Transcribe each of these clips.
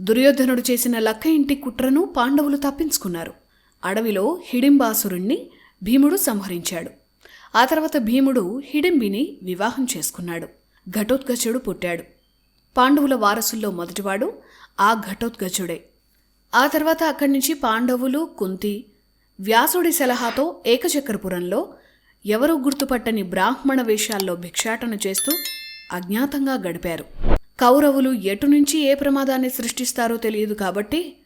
దుర్యోధనుడు చేసిన లక్క ఇంటి కుట్రను పాండవులు తప్పించుకున్నారు. అడవిలో హిడింబాసురుణ్ణి భీముడు సంహరించాడు. ఆ తర్వాత భీముడు హిడింబిని వివాహం చేసుకున్నాడు. ఘటోత్కచుడు పుట్టాడు. పాండవుల వారసుల్లో మొదటివాడు ఆ ఘటోత్కచుడే ఆ తర్వాత అక్కడి నుంచి పాండవులు కుంతి వ్యాసుడి సలహాతో ఏకచక్రపురంలో ఎవరూ గుర్తుపట్టని బ్రాహ్మణ వేషాల్లో భిక్షాటన చేస్తూ అజ్ఞాతంగా గడిపారు. కౌరవులు ఎటు నుంచి ఏ ప్రమాదాన్ని సృష్టిస్తారో తెలియదు కాబట్టి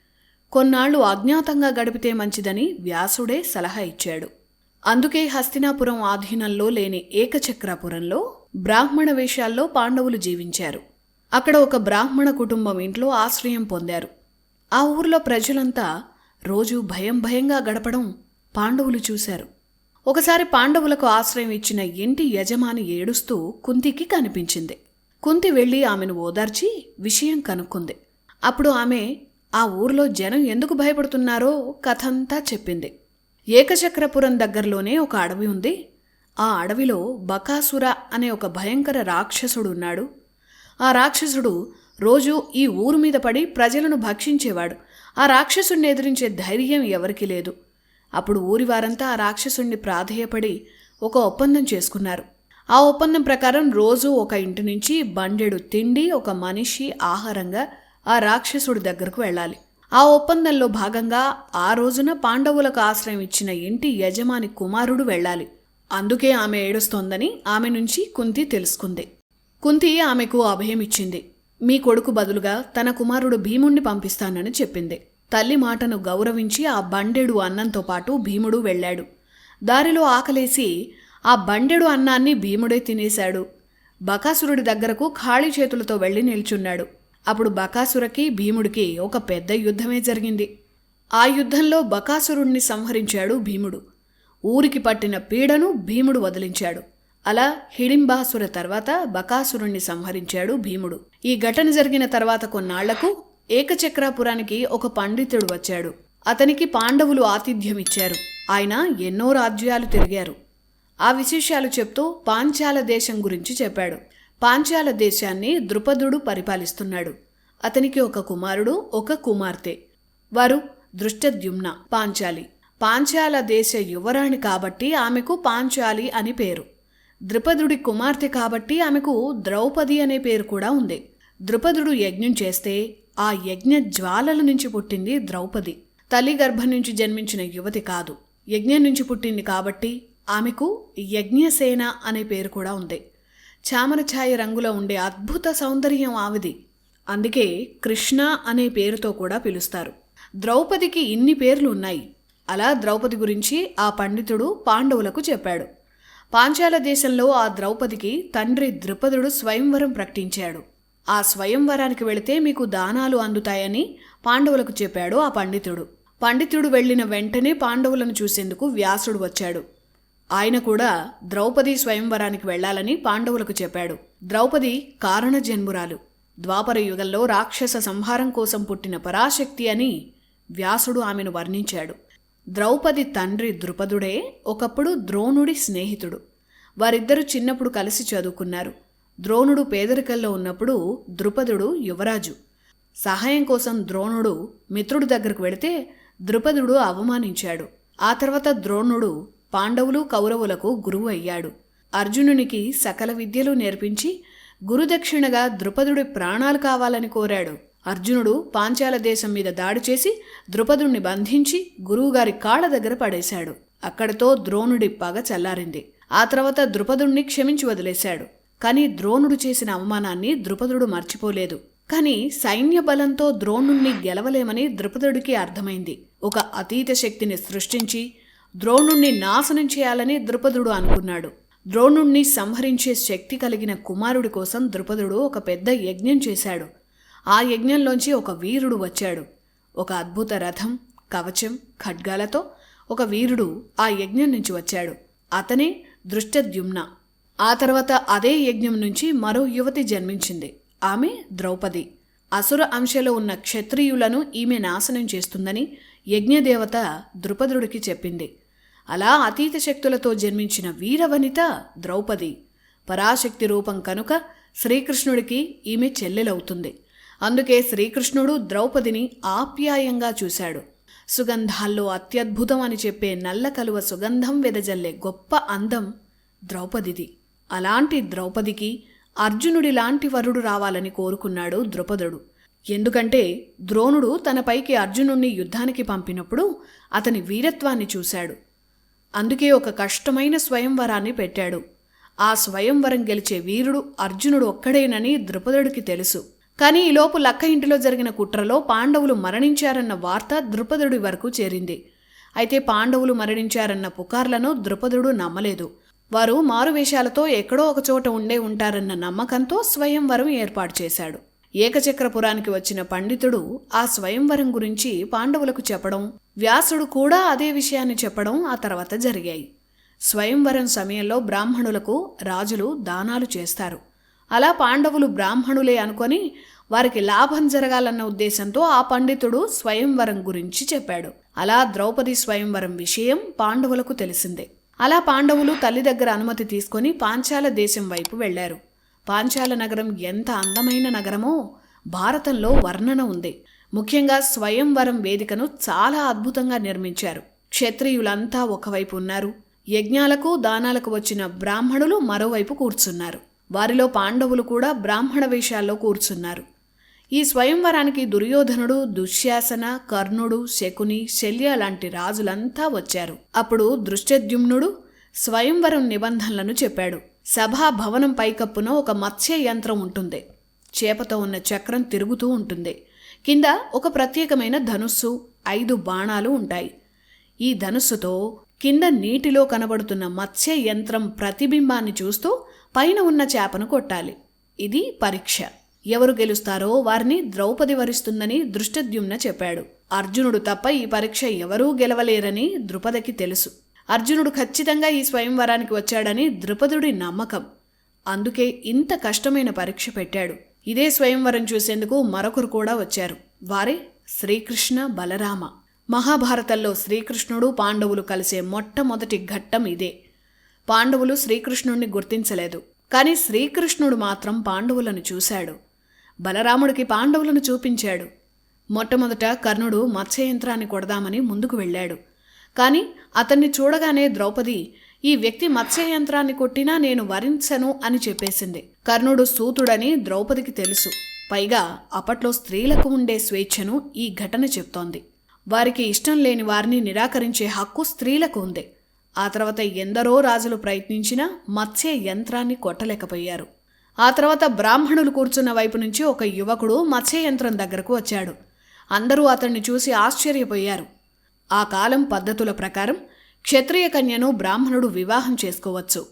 కొన్నాళ్ళు అజ్ఞాతంగా గడిపితే మంచిదని వ్యాసుడే సలహా ఇచ్చాడు. అందుకే హస్తినాపురం ఆధీనంలో లేని ఏకచక్రాపురంలో బ్రాహ్మణ వేషాల్లో పాండవులు జీవించారు. అక్కడ ఒక బ్రాహ్మణ కుటుంబం ఇంట్లో ఆశ్రయం పొందారు. ఆ ఊర్లో ప్రజలంతా రోజూ భయం భయంగా గడపడం పాండవులు చూశారు. ఒకసారి పాండవులకు ఆశ్రయం ఇచ్చిన ఇంటి యజమాని ఏడుస్తూ కుంతికి కనిపించింది. కుంతి వెళ్ళి ఆమెను ఓదార్చి విషయం కనుక్కుంది. అప్పుడు ఆమె ఆ ఊర్లో జనం ఎందుకు భయపడుతున్నారో కథంతా చెప్పింది. ఏకచక్రపురం దగ్గరలోనే ఒక అడవి ఉంది. ఆ అడవిలో బకాసుర అనే ఒక భయంకర రాక్షసుడు ఉన్నాడు. ఆ రాక్షసుడు రోజు ఈ ఊరు మీద పడి ప్రజలను భక్షించేవాడు. ఆ రాక్షసుణ్ణి ఎదిరించే ధైర్యం ఎవరికీ లేదు. అప్పుడు ఊరి వారంతా ఆ రాక్షసుణ్ణి ప్రాధేయపడి ఒక ఒప్పందం చేసుకున్నారు. ఆ ఒప్పందం ప్రకారం రోజు ఒక ఇంటి నుంచి బండెడు తిండి ఒక మనిషి ఆహారంగా ఆ రాక్షసుడి దగ్గరకు వెళ్ళాలి. ఆ ఒప్పందంలో భాగంగా ఆ రోజున పాండవులకు ఆశ్రయం ఇచ్చిన ఇంటి యజమాని కుమారుడు వెళ్ళాలి. అందుకే ఆమె ఏడుస్తోందని ఆమె నుంచి కుంతి తెలుసుకుంది. కుంతి ఆమెకు అభయం ఇచ్చింది. మీ కొడుకు బదులుగా తన కుమారుడు భీముణ్ణి పంపిస్తానని చెప్పింది. తల్లి మాటను గౌరవించి ఆ బండెడు అన్నంతో పాటు భీముడు వెళ్ళాడు. దారిలో ఆకలేసి ఆ బండెడు అన్నాన్ని భీముడే తినేశాడు. బకాసురుడి దగ్గరకు ఖాళీ చేతులతో వెళ్ళి నిల్చున్నాడు. అప్పుడు బకాసురకి భీముడికి ఒక పెద్ద యుద్ధమే జరిగింది. ఆ యుద్ధంలో బకాసురుణ్ణి సంహరించాడు భీముడు. ఊరికి పట్టిన పీడను భీముడు వదిలించాడు. అలా హిడింబాసుర తర్వాత బకాసురుణ్ణి సంహరించాడు భీముడు. ఈ ఘటన జరిగిన తర్వాత కొన్నాళ్ళకు ఏకచక్రాపురానికి ఒక పండితుడు వచ్చాడు. అతనికి పాండవులు ఆతిథ్యం ఇచ్చారు ఆయన ఎన్నో రాజ్యాలు తిరిగారు. ఆ విశేషాలు చెప్తూ పాంచాల దేశం గురించి చెప్పాడు. పాంచాల దేశాన్ని ద్రుపదుడు పరిపాలిస్తున్నాడు. అతనికి ఒక కుమారుడు ఒక కుమార్తె. వారు దృష్టద్యుమ్న పాంచాలి. పాంచాల దేశ యువరాణి కాబట్టి ఆమెకు పాంచాలి అని పేరు. ద్రుపదుడి కుమార్తె కాబట్టి ఆమెకు ద్రౌపది అనే పేరు కూడా ఉంది. ద్రుపదుడు యజ్ఞం చేస్తే ఆ యజ్ఞ జ్వాలల నుంచి పుట్టింది ద్రౌపది. తల్లి గర్భం నుంచి జన్మించిన యువతి కాదు. యజ్ఞం నుంచి పుట్టింది కాబట్టి ఆమెకు యజ్ఞసేన అనే పేరు కూడా ఉంది. చామర ఛాయ రంగులో ఉండే అద్భుత సౌందర్యం ఆవిది. అందుకే కృష్ణ అనే పేరుతో కూడా పిలుస్తారు. ద్రౌపదికి ఇన్ని పేర్లు ఉన్నాయి. అలా ద్రౌపది గురించి ఆ పండితుడు పాండవులకు చెప్పాడు. పాంచాల దేశంలో ఆ ద్రౌపదికి తండ్రి ద్రుపదుడు స్వయంవరం ప్రకటించాడు. ఆ స్వయంవరానికి వెళితే మీకు దానాలు అందుతాయని పాండవులకు చెప్పాడు ఆ పండితుడు. పండితుడు వెళ్ళిన వెంటనే పాండవులను చూసేందుకు వ్యాసుడు వచ్చాడు. ఆయన కూడా ద్రౌపది స్వయంవరానికి వెళ్ళాలని పాండవులకు చెప్పాడు. ద్రౌపది కారణ జన్మురాలు. ద్వాపర యుగంలో రాక్షస సంహారం కోసం పుట్టిన పరాశక్తి అని వ్యాసుడు ఆమెను వర్ణించాడు. ద్రౌపది తండ్రి ద్రుపదుడే ఒకప్పుడు ద్రోణుడి స్నేహితుడు. వారిద్దరూ చిన్నప్పుడు కలిసి చదువుకున్నారు. ద్రోణుడు పేదరికల్లో ఉన్నప్పుడు ద్రుపదుడు యువరాజు. సహాయం కోసం ద్రోణుడు మిత్రుడి దగ్గరకు వెళితే ద్రుపదుడు అవమానించాడు. ఆ తర్వాత ద్రోణుడు పాండవులు కౌరవులకు గురువు అయ్యాడు అర్జునునికి సకల విద్యలు నేర్పించి గురుదక్షిణగా ద్రుపదుడి ప్రాణాలు కావాలని కోరాడు. అర్జునుడు పాంచాల దేశం మీద దాడి చేసి ద్రుపదుణ్ణి బంధించి గురువుగారి కాళ్ళ దగ్గర పడేశాడు. అక్కడితో ద్రోణుడి పగ చల్లారింది. ఆ తర్వాత ద్రుపదుణ్ణి క్షమించి వదిలేశాడు. కానీ ద్రోణుడు చేసిన అవమానాన్ని ద్రుపదుడు మర్చిపోలేదు. కానీ సైన్య బలంతో ద్రోణుణ్ణి గెలవలేమని ద్రుపదుడికి అర్థమైంది. ఒక అతీత శక్తిని సృష్టించి ద్రోణుణ్ణి నాశనం చేయాలని ద్రుపదుడు అనుకున్నాడు. ద్రోణుణ్ణి సంహరించే శక్తి కలిగిన కుమారుడి కోసం ద్రుపదుడు ఒక పెద్ద యజ్ఞం చేశాడు. ఆ యజ్ఞంలోంచి ఒక వీరుడు వచ్చాడు. ఒక అద్భుత రథం కవచం ఖడ్గాలతో ఒక వీరుడు ఆ యజ్ఞం నుంచి వచ్చాడు. అతనే దృష్టద్యుమ్న. ఆ తర్వాత అదే యజ్ఞం నుంచి మరో యువతి జన్మించింది. ఆమె ద్రౌపది. అసుర అంశలో ఉన్న క్షత్రియులను ఈమె నాశనం చేస్తుందని యజ్ఞదేవత ద్రుపదుడికి చెప్పింది. అలా అతీత శక్తులతో జన్మించిన వీరవనిత ద్రౌపది. పరాశక్తి రూపం కనుక శ్రీకృష్ణుడికి ఈమె చెల్లెలవుతుంది. అందుకే శ్రీకృష్ణుడు ద్రౌపదిని ఆప్యాయంగా చూశాడు. సుగంధాల్లో అత్యద్భుతం అని చెప్పే నల్ల కలువ సుగంధం వెదజల్లే గొప్ప అందం ద్రౌపదిది. అలాంటి ద్రౌపదికి అర్జునుడి లాంటి వరుడు రావాలని కోరుకున్నాడు ద్రుపదుడు. ఎందుకంటే ద్రోణుడు తనపైకి అర్జునుణ్ణి యుద్ధానికి పంపినప్పుడు అతని వీరత్వాన్ని చూశాడు. అందుకే ఒక కష్టమైన స్వయంవరాన్ని పెట్టాడు. ఆ స్వయంవరం గెలిచే వీరుడు అర్జునుడు ఒక్కడేనని ద్రుపదుడికి తెలుసు. కానీ ఈలోపు లక్క ఇంటిలో జరిగిన కుట్రలో పాండవులు మరణించారన్న వార్త ద్రుపదుడి వరకు చేరింది. అయితే పాండవులు మరణించారన్న పుకార్లను ద్రుపదుడు నమ్మలేదు. వారు మారువేషాలతో ఎక్కడో ఒకచోట ఉండే ఉంటారన్న నమ్మకంతో స్వయంవరం ఏర్పాటు చేశాడు. ఏకచక్రపురానికి వచ్చిన పండితుడు ఆ స్వయంవరం గురించి పాండవులకు చెప్పడం వ్యాసుడు కూడా అదే విషయాన్ని చెప్పడం ఆ తర్వాత జరిగాయి. స్వయంవరం సమయంలో బ్రాహ్మణులకు రాజులు దానాలు చేస్తారు. అలా పాండవులు బ్రాహ్మణులే అనుకొని వారికి లాభం జరగాలన్న ఉద్దేశంతో ఆ పండితుడు స్వయంవరం గురించి చెప్పాడు. అలా ద్రౌపది స్వయంవరం విషయం పాండవులకు తెలిసిందే. అలా పాండవులు తల్లి దగ్గర అనుమతి తీసుకొని పాంచాల దేశం వైపు వెళ్ళారు. పాంచాల నగరం ఎంత అందమైన నగరమో భారతంలో వర్ణన ఉంది. ముఖ్యంగా స్వయంవరం వేదికను చాలా అద్భుతంగా నిర్మించారు. క్షత్రియులంతా ఒకవైపు ఉన్నారు. యజ్ఞాలకు దానాలకు వచ్చిన బ్రాహ్మణులు మరోవైపు కూర్చున్నారు. వారిలో పాండవులు కూడా బ్రాహ్మణ వేషాల్లో కూర్చున్నారు. ఈ స్వయంవరానికి దుర్యోధనుడు దుశ్శాసన కర్ణుడు శకుని శల్య లాంటి రాజులంతా వచ్చారు. అప్పుడు దృష్టద్యుమ్నుడు స్వయంవరం నిబంధనలను చెప్పాడు. సభా భవనం పైకప్పున ఒక మత్స్య యంత్రం ఉంటుంది. చేపతో ఉన్న చక్రం తిరుగుతూ ఉంటుంది. కింద ఒక ప్రత్యేకమైన ధనుస్సు ఐదు బాణాలు ఉంటాయి. ఈ ధనుస్సుతో కింద నీటిలో కనబడుతున్న మత్స్య యంత్రం ప్రతిబింబాన్ని చూస్తూ పైన ఉన్న చేపను కొట్టాలి. ఇది పరీక్ష. ఎవరు గెలుస్తారో వారిని ద్రౌపది వరిస్తుందని దృష్టద్యుమ్న చెప్పాడు. అర్జునుడు తప్ప ఈ పరీక్ష ఎవరూ గెలవలేరని ద్రుపదకి తెలుసు. అర్జునుడు ఖచ్చితంగా ఈ స్వయంవరానికి వచ్చాడని ద్రుపదుడి నమ్మకం. అందుకే ఇంత కష్టమైన పరీక్ష పెట్టాడు. ఇదే స్వయంవరం చూసేందుకు మరొకరు కూడా వచ్చారు. వారే శ్రీకృష్ణ బలరామ. మహాభారతంలో శ్రీకృష్ణుడు పాండవులు కలిసే మొట్టమొదటి ఘట్టం ఇదే. పాండవులు శ్రీకృష్ణుణ్ణి గుర్తించలేదు. కానీ శ్రీకృష్ణుడు మాత్రం పాండవులను చూశాడు. బలరాముడికి పాండవులను చూపించాడు. మొట్టమొదట కర్ణుడు మత్స్యయంత్రాన్ని కొడదామని ముందుకు వెళ్ళాడు. కానీ అతన్ని చూడగానే ద్రౌపది ఈ వ్యక్తి మత్స్యయంత్రాన్ని కొట్టినా నేను వరించను అని చెప్పేసింది. కర్ణుడు సూతుడని ద్రౌపదికి తెలుసు. పైగా అప్పట్లో స్త్రీలకు ఉండే స్వేచ్ఛను ఈ ఘటన చెప్తోంది. వారికి ఇష్టం లేని వారిని నిరాకరించే హక్కు స్త్రీలకు ఉంది. ఆ తర్వాత ఎందరో రాజులు ప్రయత్నించినా మత్స్య యంత్రాన్ని కొట్టలేకపోయారు. ఆ తర్వాత బ్రాహ్మణులు కూర్చున్న వైపు నుంచి ఒక యువకుడు మత్స్య యంత్రం దగ్గరకు వచ్చాడు. అందరూ అతన్ని చూసి ఆశ్చర్యపోయారు. ఆ కాలం పద్ధతుల ప్రకారం క్షత్రియ కన్యను బ్రాహ్మణుడు వివాహం చేసుకోవచ్చు.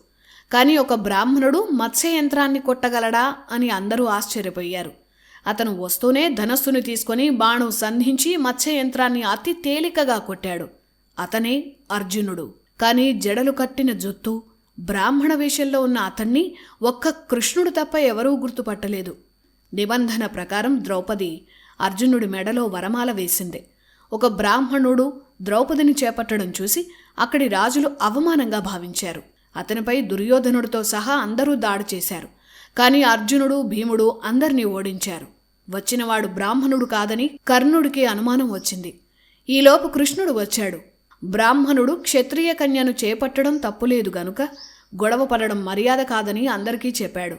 కానీ ఒక బ్రాహ్మణుడు మత్స్య యంత్రాన్ని కొట్టగలడా అని అందరూ ఆశ్చర్యపోయారు. అతను వస్తూనే ధనస్సును తీసుకొని బాణం సంధించి మత్స్య యంత్రాన్ని అతి తేలికగా కొట్టాడు. అతనే అర్జునుడు. కానీ జడలు కట్టిన జుత్తు బ్రాహ్మణ వేషంలో ఉన్న అతన్ని ఒక్క కృష్ణుడు తప్ప ఎవరూ గుర్తుపట్టలేదు. నిబంధన ప్రకారం ద్రౌపది అర్జునుడి మెడలో వరమాల వేసింది. ఒక బ్రాహ్మణుడు ద్రౌపదిని చేపట్టడం చూసి అక్కడి రాజులు అవమానంగా భావించారు. అతనిపై దుర్యోధనుడితో సహా అందరూ దాడి చేశారు. కానీ అర్జునుడు భీముడు అందరినీ ఓడించారు. వచ్చినవాడు బ్రాహ్మణుడు కాదని కర్ణుడికి అనుమానం వచ్చింది. ఈలోపు కృష్ణుడు వచ్చాడు. బ్రాహ్మణుడు క్షత్రియ కన్యను చేపట్టడం తప్పులేదు గనుక గొడవ పడడం మర్యాద కాదని అందరికీ చెప్పాడు.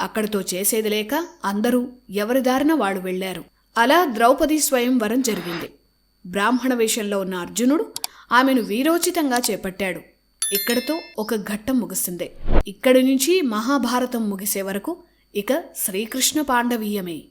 అక్కడితో చేసేది లేక అందరూ ఎవరిదారిన వాడు వెళ్ళారు అలా ద్రౌపది స్వయంవరం జరిగింది. బ్రాహ్మణ వేషంలో ఉన్న అర్జునుడు ఆమెను వీరోచితంగా చేపట్టాడు. ఇక్కడితో ఒక ఘట్టం ముగిసిందే ఇక్కడి నుంచి మహాభారతం ముగిసే వరకు ఇక శ్రీకృష్ణ పాండవీయమే.